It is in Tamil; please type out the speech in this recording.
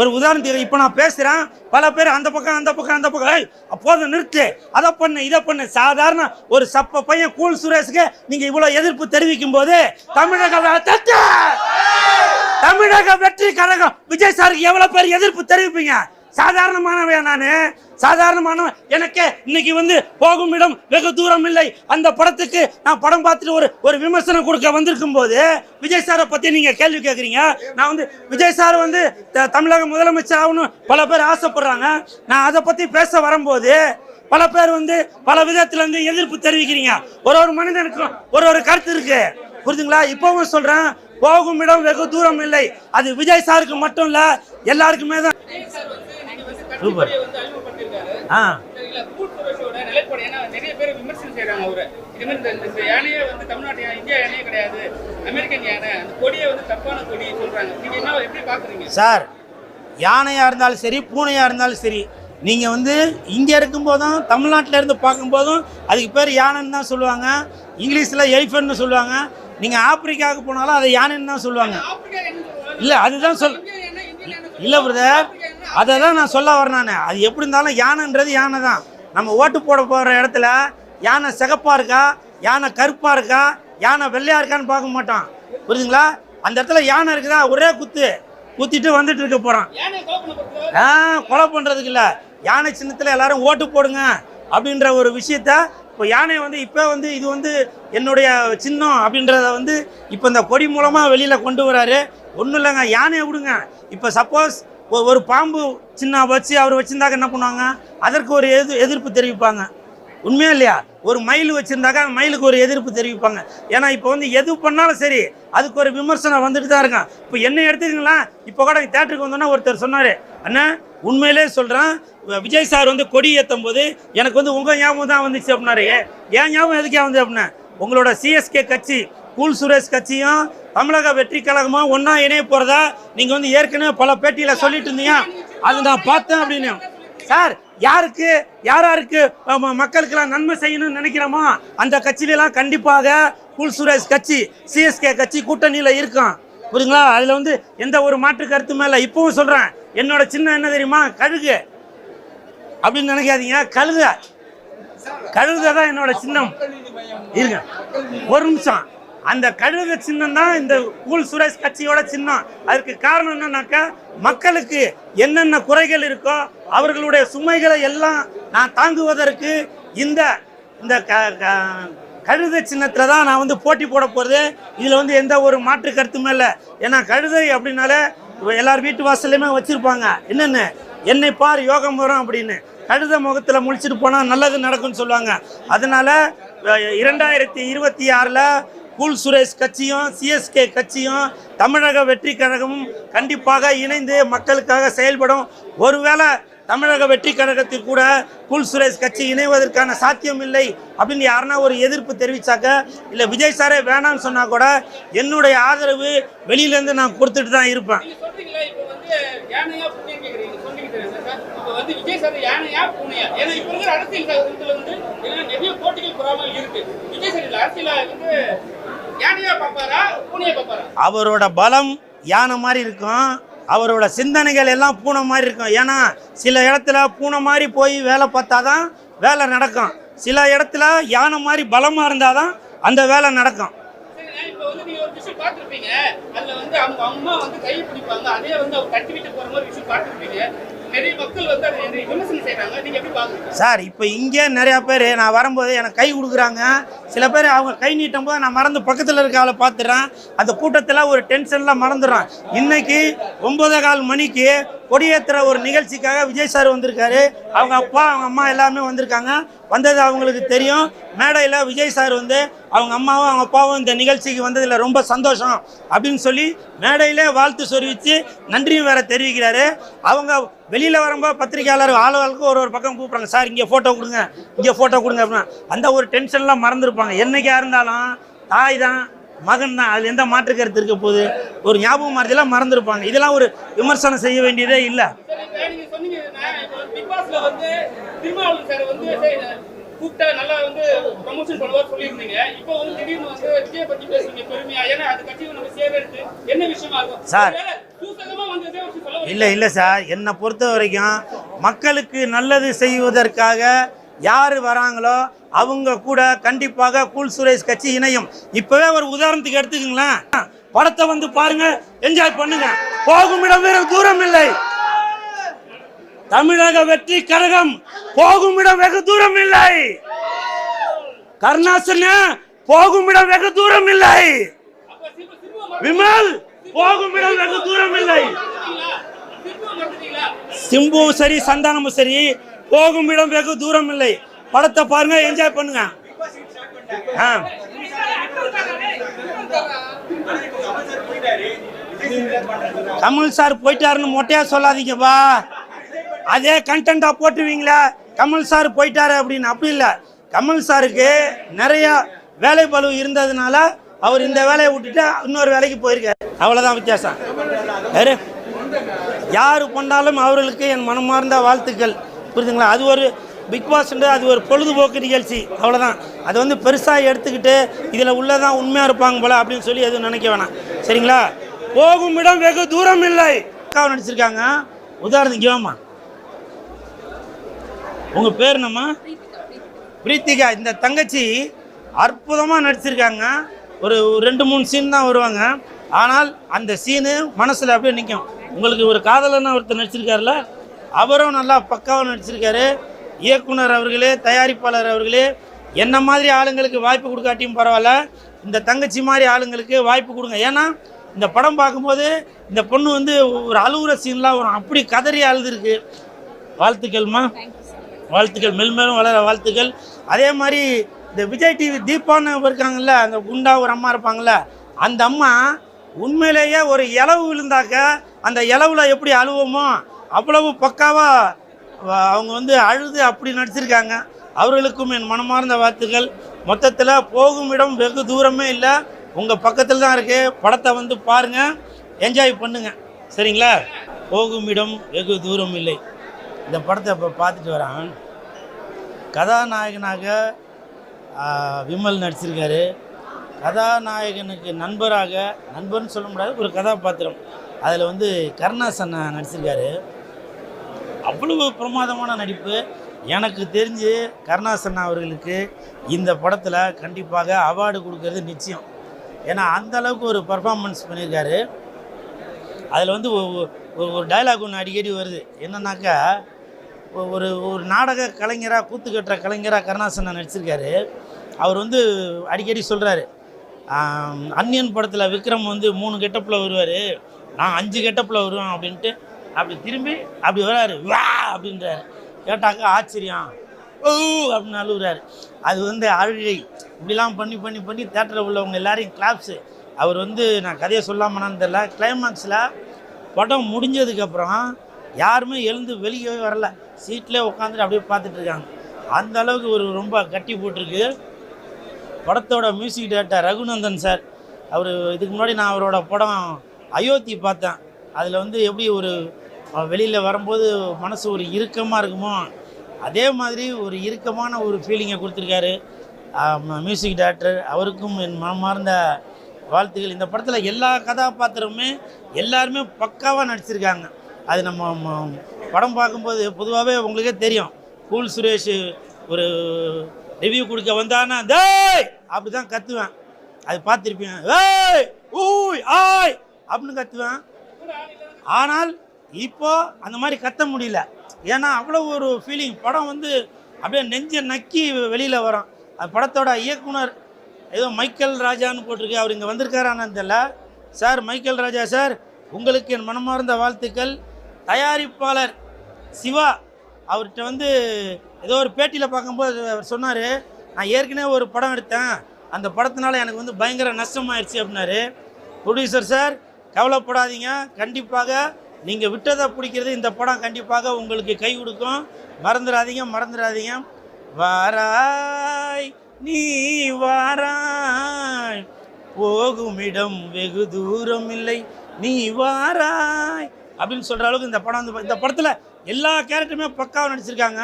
ஒரு உதாரணத்துக்கு இப்போ நான் பேசுகிறேன் பல பேர் அந்த பக்கம் அந்த பக்கம் அந்த பக்கம். ஏய் அப்போதும் நிறுத்து. அதை பண்ணு இதை பண்ணு. சாதாரண ஒரு சப்ப பையன் கூல் சுரேஷுக்கு நீங்கள் இவ்வளோ எதிர்ப்பு தெரிவிக்கும் போது தமிழக தமிழக வெற்றி கழகம். விஜய் சாருக்கு எவ்வளோ பேர் எதிர்ப்பு தெரிவிப்பீங்க? சாதாரணமானவன் நான். சாதாரணமானவன். எனக்கு இன்னைக்கு வந்து போகும் இடம் வெகு தூரம் இல்லை. அந்த படத்துக்கு நான் படம் பார்த்துட்டு ஒரு ஒரு விமர்சனம் கொடுக்க வந்திருக்கும் போது விஜய் சாரை பற்றி நீங்கள் கேள்வி கேட்குறீங்க நான் வந்து விஜய் சார் வந்து த- தமிழக முதலமைச்சர் ஆகணும் பல பேர் ஆசைப்படுறாங்க. நான் அதை பற்றி பேச வரும்போது பல பேர் வந்து பல விதத்துலேருந்து எதிர்ப்பு தெரிவிக்கிறீங்க. ஒரு ஒரு மனிதனுக்கும் ஒரு ஒரு கருத்து இருக்கு. புரிஞ்சுங்களா? இப்போவும் சொல்கிறேன் போகும் இடம் வெகு தூரம் இல்லை. அது விஜய் சாருக்கு மட்டும் இல்லை எல்லாருக்குமே தான். சூப்பர் ஆ சரிங்களா? கூட்டு சுரேஷோட நிலைப்பாடு ஏன்னா நிறைய பேர் விமர்சனம் செய்றாங்க அவரை. இது மாதிரி இந்த- இந்த யானையே வந்து தமிழ்நாட்டு யானை, இந்தியா யானையே கிடையாது. அமெரிக்கன் யானை. அந்த கொடியே வந்து தப்பான கொடி சொல்றாங்க. நீங்க என்ன எப்படி பாக்குறீங்க? சார் யானையாக இருந்தாலும் சரி பூனையாக இருந்தாலும் சரி நீங்கள் வந்து இங்கே இருக்கும்போதும் தமிழ்நாட்டில் இருந்து பார்க்கும்போதும் அதுக்கு பேர் யானைன்னு தான் சொல்லுவாங்க இங்கிலீஷில் எலிஃபென்ட்னு சொல்லுவாங்க நீங்கள் ஆப்பிரிக்காவுக்கு போனாலும் அதை யானைன்னு தான் சொல்லுவாங்க? இல்லை அதுதான் சொல். இல்லை பிரதர் அதை தான் நான் சொல்ல வரேன் நான். அது எப்படி இருந்தாலும் யானைன்றது யானை தான். நம்ம ஓட்டு போட போகிற இடத்துல யானை சிகப்பாக இருக்கா யானை கருப்பாக இருக்கா யானை வெள்ளையாக இருக்கான்னு பார்க்க மாட்டோம். புரியுதுங்களா அந்த இடத்துல யானை இருக்குதா? ஒரே குத்து. குத்திட்டு வந்துட்டு இருக்க போகிறான் கொலை ஆ கொலை பண்ணுறதுக்கு இல்லை. யானை சின்னத்தில் எல்லாரும் ஓட்டு போடுங்க அப்படின்ற ஒரு விஷயத்த இப்போ யானை வந்து இப்போ வந்து இது வந்து என்னுடைய சின்னம் அப்படின்றத வந்து இப்போ இந்த கொடி மூலமாக வெளியில் கொண்டு வராரு. ஒன்றும் இல்லைங்க யானையை விடுங்க. இப்போ சப்போஸ் ஒரு பாம்பு சின்ன வச்சு அவர் வச்சுருந்தாக்க என்ன பண்ணுவாங்க? அதற்கு ஒரு எது எதிர்ப்பு தெரிவிப்பாங்க. உண்மையா இல்லையா? ஒரு மயில் வச்சுருந்தாக்கா அந்த மயிலுக்கு ஒரு எதிர்ப்பு தெரிவிப்பாங்க. ஏன்னா இப்போ வந்து எது பண்ணாலும் சரி அதுக்கு ஒரு விமர்சனம் வந்துட்டு தான் இருக்கான் இப்போ என்ன எடுத்துக்கங்களேன். இப்போ கூட தேட்டருக்கு வந்தோன்னா ஒருத்தர் சொன்னார் அண்ணா உண்மையிலே சொல்கிறேன் விஜய் சார் வந்து கொடி ஏற்றும் போது எனக்கு வந்து உங்கள் ஞாபகம் தான் வந்துச்சு அப்படின்னாரு. ஏன் ஞாபகம் எதுக்கே வந்து அப்படின்னா. உங்களோட சிஎஸ்கே கட்சி கூல் சுரேஷ் கட்சியும் தமிழக வெற்றி கழகமும் ஒன்றா இணைய போகிறதா நீங்கள் வந்து ஏற்கனவே பல பேட்டியில் சொல்லிட்டு இருந்தீங்க. அது நான் பார்த்தேன் அப்படின்னு. சார் யாருக்கு யார் யாருக்கு மக்களுக்கெல்லாம் நன்மை செய்யணும்னு நினைக்கிறோமோ அந்த கட்சியிலலாம் கண்டிப்பாக கூல் சுரேஷ் கட்சி சிஎஸ்கே கட்சி கூட்டணியில் இருக்கும். புரியுங்களா அதில் வந்து எந்த ஒரு மாற்று கருத்துமே இல்லை. இப்பவும் சொல்கிறேன் என்னோட சின்ன என்ன தெரியுமா? கழுகு. அப்படின்னு நினைக்காதீங்க. கழுத கழுத தான் என்னோட சின்னம். இருங்க. ஒரு நிமிஷம். அந்த கழுத சின்னம் தான் இந்த கூல் சுரேஷ் கட்சியோட சின்னம். அதுக்கு காரணம் என்னன்னாக்கா மக்களுக்கு என்னென்ன குறைகள் இருக்கோ அவர்களுடைய சுமைகளை எல்லாம் நான் தாங்குவதற்கு இந்த இந்த க க- கழுதை சின்னத்தில் தான் நான் வந்து போட்டி போட போகிறது இதில் வந்து எந்த ஒரு மாற்று கருத்துமே இல்லை. ஏன்னா கழுதை அப்படின்னாலே எல்லார் வீட்டு வாசல்லையுமே வச்சுருப்பாங்க. என்னென்னு? என்னை பார் யோகம் வரும் அப்படின்னு. கழுத முகத்தில் முழிச்சிட்டு போனால் நல்லது நடக்கும்னு சொல்லுவாங்க. அதனால் இரண்டாயிரத்தி இருபத்தி ஆறில் கூல் சுரேஷ் கட்சியும் சிஎஸ்கே கட்சியும் தமிழக வெற்றி கழகமும் கண்டிப்பாக இணைந்து மக்களுக்காக செயல்படும். ஒருவேளை தமிழக வெற்றி கழகத்தில் கூட கூல் சுரேஷ் கட்சி இணைவதற்கான சாத்தியம் இல்லை அப்படின்னு யாருன்னா ஒரு எதிர்ப்பு தெரிவித்தாக்க இல்லை விஜய் சாரே வேணாம்னு சொன்னால் கூட என்னுடைய ஆதரவு வெளியிலேருந்து நான் கொடுத்துட்டு தான் இருப்பேன். சார். வந்து அரசியல் அவரோட பலம் யானை மாதிரி இருக்கும். அவரோட சிந்தனைகள் எல்லாம் பூனை மாதிரி இருக்கும். ஏன்னா சில இடத்துல பூனை மாதிரி போய் வேலை பார்த்தா தான் வேலை நடக்கும். சில இடத்துல யானை மாதிரி பலமாக இருந்தால் தான் அந்த வேலை நடக்கும். சரிங்க இப்போ வந்து நீங்க ஒரு விஷயம் பார்த்துருப்பீங்க. அதுல வந்து அவங்க அம்மா வந்து கை பிடிப்பாங்க. அதே வந்து அவங்க கட்டி விட்டு மாதிரி விஷயம் பார்த்துருப்பீங்க. நிறைய மக்கள் வந்து விமர்சனம் நீங்க எப்படி பாக்குறீங்க சார் இப்போ இங்கே நிறையா பேர் நான் வரும்போது எனக்கு கை கொடுக்குறாங்க. சில பேர் அவங்க கை நீட்டும் போது நான் மறந்து பக்கத்தில் இருக்க ஆளை பார்த்துறேன் அந்த கூட்டத்தில் ஒரு டென்ஷன்லாம் மறந்துடுறான். இன்னைக்கு ஒன்பதே கால் மணிக்கு கொடியேற்றுற ஒரு நிகழ்ச்சிக்காக விஜய் சார் வந்திருக்காரு. அவங்க அப்பா அவங்க அம்மா எல்லாமே வந்திருக்காங்க. வந்தது அவங்களுக்கு தெரியும். மேடையில் விஜய் சார் வந்து அவங்க அம்மாவும் அவங்க அப்பாவும் இந்த நிகழ்ச்சிக்கு வந்ததில் ரொம்ப சந்தோஷம் அப்படின்னு சொல்லி மேடையிலே வாழ்த்து சொல்லிச்சு நன்றியும் வேற தெரிவிக்கிறாரு. அவங்க வெளியில் வரும்போது பத்திரிகையாளர் ஆளுகளுக்கு ஒரு ஒரு பக்கம் கூப்பிட்றாங்க. சார் இங்கே ஃபோட்டோ கொடுங்க. இங்கே ஃபோட்டோ கொடுங்க அப்படின்னா அந்த ஒரு டென்ஷன்லாம் மறந்துருப்பாங்க. என்னைக்கா இருந்தாலும் தாய் தான். மகன் தான் அதில் எந்த மாற்று கருத்து இருக்க போகுது? ஒரு ஞாபகம் மறதிலாம் மறந்துருப்பாங்க. இதெல்லாம் ஒரு விமர்சனம் செய்ய வேண்டியதே இல்லை. சரி இப்போ நீங்க சொன்னீங்க நான் இப்போ பிக் பாஸ்ல வந்து திருமாவளவன் சார் வந்து சரி, கூப்பிட்டா நல்லா வந்து ப்ரமோஷன் பண்ணுவார் சொல்லியிருந்தீங்க. இப்போ வந்து திடீர்னு வந்து விஜய் பத்தி பேசுறீங்க பெருமையா? ஏன்னா அது கட்சி நம்ம சேர்றது என்ன விஷயமா இருக்கும்? சார். இல்லை இல்லை சார். என்னை பொறுத்த வரைக்கும் மக்களுக்கு நல்லது செய்வதற்காக யார் வராங்களோ அவங்க கூட கண்டிப்பாக கூல் சுரேஷ் கட்சி இணையும். இப்பவே ஒரு உதாரணத்துக்கு எடுத்துக்கங்களேன். படத்தை வந்து பாருங்க என்ஜாய் பண்ணுங்க. போகும் இடம் வேற தூரம் இல்லை. தமிழக வெற்றி கழகம் போகும் இடம் வெகு தூரம் இல்லை. கருணாசன போகும் இடம் வெகு தூரம் இல்லை. விமல் போகும் இடம் வெகு தூரம் இல்லை. சிம்புவும் சரி சந்தானமும் சரி போகும் இடம் வெகு தூரம் இல்லை. படத்தை பாருங்க என்ஜாய் பண்ணுங்க. ஆ. கமல் சார் போயிட்டாருன்னு மொட்டையா சொல்லாதீங்கப்பா அதே கண்டென்ட்டா போட்டுருவீங்களா. கமல் சார் போயிட்டாரு அப்படின்னு அப்படி இல்லை. கமல் சாருக்கு நிறைய வேலை பளு இருந்ததுனால அவர் இந்த வேலையை விட்டுட்டு இன்னொரு வேலைக்கு போயிருக்காரு. அவ்வளோதான் வித்தியாசம். யாரு? யார் கொண்டாலும் அவர்களுக்கு என் மனமார்ந்த வாழ்த்துக்கள். புரியுதுங்களா அது ஒரு பிக் பாஸ்ன்ற அது ஒரு பொழுதுபோக்கு நிகழ்ச்சி. அவ்வளோதான் அதை வந்து பெருசாக எடுத்துக்கிட்டு இதில் உள்ளதான் உண்மையாக இருப்பாங்க போல அப்படின்னு சொல்லி எதுவும் நினைக்க வேணாம். சரிங்களா? போகும் இடம் வெகு தூரம் இல்லை. அக்காவை நடிச்சிருக்காங்க உதாரணத்துக்கு வாம்மா உங்கள் பேர் என்னம்மா? பிரீத்திகா இந்த தங்கச்சி அற்புதமாக நடிச்சிருக்காங்க. ஒரு ஒரு ரெண்டு மூணு சீன் தான் வருவாங்க. ஆனால் அந்த சீனு மனசில் அப்படியே நிற்கும் உங்களுக்கு ஒரு காதலன்னு ஒருத்தர் நடிச்சிருக்காருல? அவரும் நல்லா பக்காவாக நடிச்சிருக்காரு. இயக்குனர் அவர்களே தயாரிப்பாளர் அவர்களே என்ன மாதிரி ஆளுங்களுக்கு வாய்ப்பு கொடுக்காட்டியும் பரவாயில்ல. இந்த தங்கச்சி மாதிரி ஆளுங்களுக்கு வாய்ப்பு கொடுங்க. ஏன்னா இந்த படம் பார்க்கும்போது இந்த பொண்ணு வந்து ஒரு அழுகுற சீன்லாம் வரும் அப்படி கதறி அழுதுருக்கு. வாழ்த்துக்கள்மா. வாழ்த்துக்கள். மெல்மேலும் வளர வாழ்த்துக்கள். அதே மாதிரி இந்த விஜய் டிவி தீபான்னு இருக்காங்கல்ல அந்த குண்டா ஒரு அம்மா இருப்பாங்கல்ல அந்த அம்மா உண்மையிலேயே ஒரு இலவு விழுந்தாக்க அந்த இலவில் எப்படி அழுவோமோ அவ்வளவு பக்காவாக அவங்க வந்து அழுது அப்படி நடிச்சிருக்காங்க. அவர்களுக்கும் என் மனமார்ந்த வாழ்த்துக்கள். மொத்தத்தில் போகும் இடம் வெகு தூரமே இல்லை. உங்கள் பக்கத்தில் தான் இருக்கு. படத்தை வந்து பாருங்கள் என்ஜாய் பண்ணுங்க. சரிங்களா? போகும் இடம் வெகு தூரம் இல்லை. இந்த படத்தை இப்போ பார்த்துட்டு வரான். கதாநாயகனாக விமல் நடிச்சிருக்காரு. கதாநாயகனுக்கு நண்பராக நண்பர்னு சொல்ல முடியாது ஒரு கதாபாத்திரம். அதில் வந்து கருணாசன் நடிச்சிருக்காரு. அவ்வளவு பிரமாதமான நடிப்பு. எனக்கு தெரிஞ்சு கருணாசன் அவர்களுக்கு இந்த படத்தில் கண்டிப்பாக அவார்டு கொடுக்கறது நிச்சயம். ஏன்னா அந்த அளவுக்கு ஒரு பர்ஃபார்மன்ஸ் பண்ணியிருக்காரு. அதில் வந்து ஒரு ஒரு டைலாக் ஒன்று அடிக்கடி வருது. என்னன்னாக்கா ஒரு ஒரு நாடக கலைஞராக கூத்து கட்டுற கலைஞராக கருணாசன் நடிச்சிருக்காரு. அவர் வந்து அடிக்கடி சொல்கிறாரு அன்னியன் படத்தில் விக்ரம் வந்து மூணு கெட்டப்பில் வருவார். நான் அஞ்சு கெட்டப்பில் வருவேன் அப்படின்ட்டு அப்படி திரும்பி அப்படி வராரு வா! அப்படின்றாரு. கேட்டாக்க ஆச்சரியம். ஓ அப்படின்னு அழுகுறாரு. அது வந்து அழுகை. இப்படிலாம் பண்ணி பண்ணி பண்ணி தேட்டரில் உள்ளவங்க எல்லாரையும் கிளாப்ஸு அவர் வந்து நான் கதையை சொல்லாமனான்னு தெரில கிளைமேக்ஸில் படம் முடிஞ்சதுக்கப்புறம் யாருமே எழுந்து வெளியே வரல. சீட்லேயே உட்காந்துட்டு அப்படியே பார்த்துட்ருக்காங்க அந்த அளவுக்கு ஒரு ரொம்ப கட்டி போட்டிருக்கு. படத்தோட மியூசிக் டேரக்டர் ரகுநந்தன் சார். அவர் இதுக்கு முன்னாடி நான் அவரோட படம் அயோத்தி பார்த்தேன். அதில் வந்து எப்படி ஒரு வெளியில் வரும்போது மனசு ஒரு இறுக்கமாக இருக்குமோ? அதே மாதிரி ஒரு இறுக்கமான ஒரு ஃபீலிங்கை கொடுத்துருக்காரு. மியூசிக் டேரக்டர் அவருக்கும் என் மனமார்ந்த வாழ்த்துக்கள். இந்த படத்தில் எல்லா கதாபாத்திரமுமே எல்லாருமே பக்காவாக நடிச்சிருக்காங்க. அது நம்ம ம- படம் பார்க்கும்போது பொதுவாகவே உங்களுக்கே தெரியும். கூல் சுரேஷ் ஒரு ரிவ்யூ கொடுக்க வந்தானா டேய்! அப்படி தான் கத்துவேன். அது பார்த்துருப்பீங்க. ஏய் ஊய்! ஆய்! அப்படின்னு கத்துவேன். ஆனால் இப்போ அந்த மாதிரி கத்த முடியல. ஏன்னா அவ்வளோ ஒரு ஃபீலிங் படம் வந்து அப்படியே நெஞ்சை நக்கி வெளியில் வரும் அது படத்தோட இயக்குனர் ஏதோ மைக்கேல் ராஜான்னு போட்டிருக்கு. அவர் இங்கே வந்திருக்காரான்னு தெரியல. சார் மைக்கேல் ராஜா சார் உங்களுக்கு என் மனமார்ந்த வாழ்த்துக்கள். தயாரிப்பாளர் சிவா அவர்கிட்ட வந்து ஏதோ ஒரு பேட்டியில் பார்க்கும்போது அவர் சொன்னார் நான் ஏற்கனவே ஒரு படம் எடுத்தேன். அந்த படத்தினால எனக்கு வந்து பயங்கர நஷ்டமாயிடுச்சு அப்படின்னாரு. ப்ரொடியூசர் சார் கவலைப்படாதீங்க. கண்டிப்பாக நீங்கள் விட்டதை பிடிக்கிறது இந்த படம் கண்டிப்பாக உங்களுக்கு கை கொடுக்கும். மறந்துடாதீங்க மறந்துடாதீங்க. வாராய் நீ வாராய். போகும் இடம் வெகு தூரம் இல்லை. நீ வாராய். அப்படின்னு சொல்கிற அளவுக்கு இந்த படம் வந்து இந்த படத்தில் எல்லா கேரக்டருமே பக்காவாக நடிச்சிருக்காங்க.